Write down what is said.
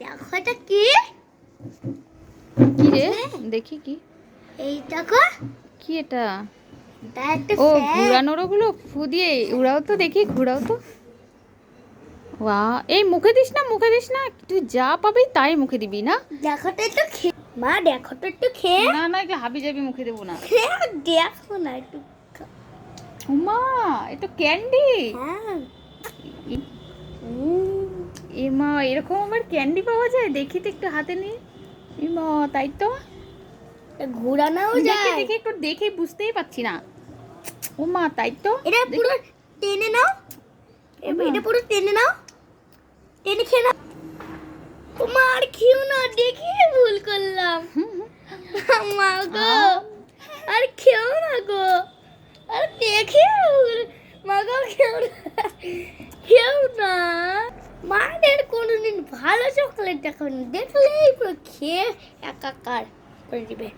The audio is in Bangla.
দেখো এটা কি? কি রে? দেখি কি। এই দেখো। কি এটা? ও ঘুরানোর ফু দিয়ে উড়াও তো দেখি ঘুরাও তো। ওয়া এই মুখে দিস না মুখে দিস না। তুই যা পাবি তাই মুখে দিবি না? দেখো তো একটু খেয়ে মা দেখো তো একটু খেয়ে না না এগুলো হাবি যাবি মুখে দেবো না। দেখো না একটু। উমা এটা ক্যান্ডি? হ্যাঁ। এমা এরকম আবার ক্যান্ডি পাওয়া যায়? দেখি তো একটু হাতে নিয়ে। ইমা তাই তো। এটা ঘোরানোও দেখে যায়। দেখে একটু দেখে বুঝতেই পারছি না। ওমা তাই তো। এটা পুরো টেনে নাও। এটা পুরো টেনে নাও। টেনে খেয়ে নাও। ও মা আর খেও না। দেখি ভুল করলাম। মা গো আর খেও না গো। আর দেখে ভুল- মা গো খেও না। খেও মাদের কোনোদিন ভালো চকলেট দেখাবেন দেখলেই পুরো খেয়ে একাকার করে দিবে।